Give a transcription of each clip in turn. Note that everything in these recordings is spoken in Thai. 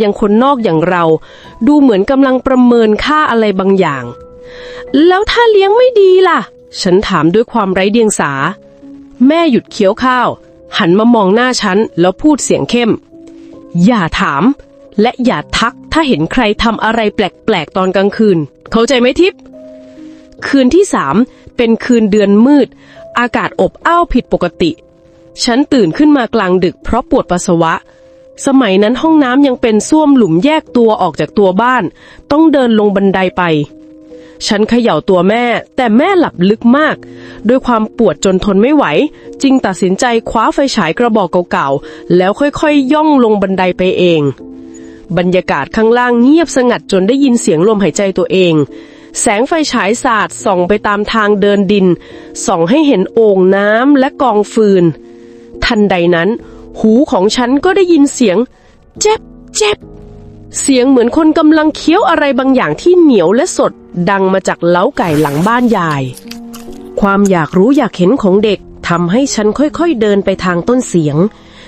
ยังคนนอกอย่างเรา ดูเหมือนกำลังประเมินค่าอะไรบางอย่าง แล้วถ้าเลี้ยงไม่ดีล่ะ ฉันถามด้วยความไร้เดียงสา แม่หยุดเคี้ยวข้าว หันมามองหน้าฉันแล้วพูดเสียงเข้ม อย่าถาม และอย่าทักถ้าเห็นใครทำอะไรแปลกๆตอนกลางคืน เข้าใจไหมทิพย์คืนที่สามเป็นคืนเดือนมืด อากาศอบอ้าวผิดปกติ ฉันตื่นขึ้นมากลางดึกเพราะปวดปัสสาวะ สมัยนั้นห้องน้ำยังเป็นส้วมหลุมแยกตัวออกจากตัวบ้าน ต้องเดินลงบันไดไป ฉันเขย่าตัวแม่ แต่แม่หลับลึกมาก ด้วยความปวดจนทนไม่ไหว จึงตัดสินใจคว้าไฟฉายกระบอกเก่าๆ แล้วค่อยๆย่องลงบันไดไปเอง บรรยากาศข้างล่างเงียบสงัดจนได้ยินเสียงลมหายใจตัวเอง แสงไฟฉายสาดส่องไปตามทางเดินดิน ส่องให้เห็นโอ่งน้ำและกองฟืน ทันใดนั้น หูของฉันก็ได้ยินเสียงเจ็บเจ็บเสียงเหมือนคนกำลังเคี้ยวอะไรบางอย่างที่เหนียวและสดดังมาจากเล้าไก่หลังบ้านยาย ความอยากรู้อยากเห็นของเด็กทำให้ฉันค่อยๆเดินไปทางต้นเสียง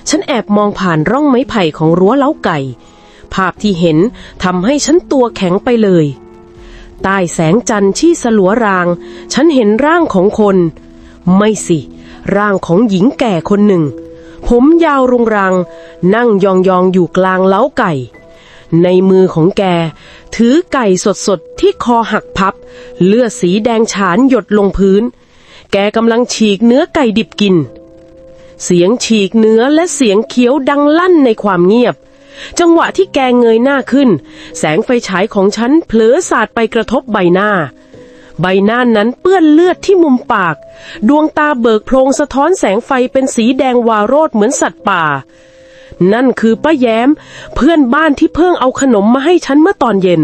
ฉันแอบมองผ่านร่องไม้ไผ่ของรั้วเล้าไก่ ภาพที่เห็นทำให้ฉันตัวแข็งไปเลย ใต้แสงจันทร์ที่สลัวราง ฉันเห็นร่างของคน ไม่สิ ร่างของหญิงแก่คนหนึ่ง ผมยาวรุงรัง นั่งยองๆออยู่กลางเล้าไก่ ในมือของแก ถือไก่สดๆ ที่คอหักพับ เลือดสีแดงฉานหยดลงพื้น แกกำลังฉีกเนื้อไก่ดิบกิน เสียงฉีกเนื้อและเสียงเคี้ยวดังลั่นในความเงียบ จังหวะที่แกเงยหน้าขึ้น แสงไฟฉายของฉันเผลอสาดไปกระทบใบหน้า ใบหน้านั้นเปื้อนเลือดที่มุมปาก ดวงตาเบิกโพรงสะท้อนแสงไฟเป็นสีแดงวาโรดเหมือนสัตว์ป่า นั่นคือป้าแย้ม เพื่อนบ้านที่เพิ่งเอาขนมมาให้ฉันเมื่อตอนเย็น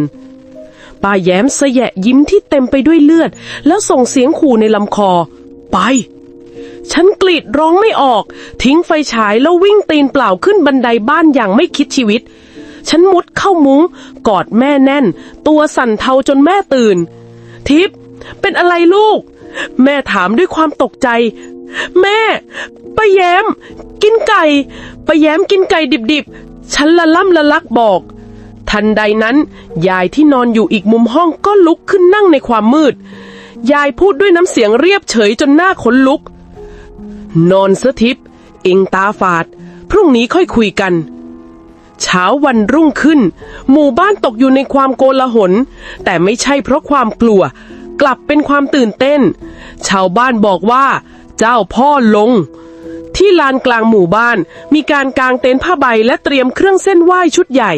ป้าแย้มสยะยิ้มที่เต็มไปด้วยเลือด แล้วส่งเสียงขู่ในลำคอ ไป ฉันกรีดร้องไม่ออก ทิ้งไฟฉายแล้ววิ่งตีนเปล่าขึ้นบันไดบ้านอย่างไม่คิดชีวิตฉันมุดเข้ามุง้ง กอดแม่แน่น ตัวสั่นเทาจนแม่ตื่น ทิพ เป็นอะไรลูก แม่ถามด้วยความตกใจ แม่ป้าแย้ม กินไก่ป้าแย้มกินไก่ดิบๆ ฉันละล่ำละลักบอก ทันใดนั้น ยายที่นอนอยู่อีกมุมห้องก็ลุกขึ้นนั่งในความมืด ยายพูดด้วยน้ำเสียงเรียบเฉยจนหน้าขนลุก นอนเสทิพย์เองตาฝาด พรุ่งนี้ค่อยคุยกันเช้าวันรุ่งขึ้น หมู่บ้านตกอยู่ในความโกลาหล แต่ไม่ใช่เพราะความกลัว กลับเป็นความตื่นเต้น ชาวบ้านบอกว่า เจ้าพ่อลง ที่ลานกลางหมู่บ้านมีการกางเต็นท์ผ้าใบและเตรียมเครื่องเส้นไหว้ชุดใหญ่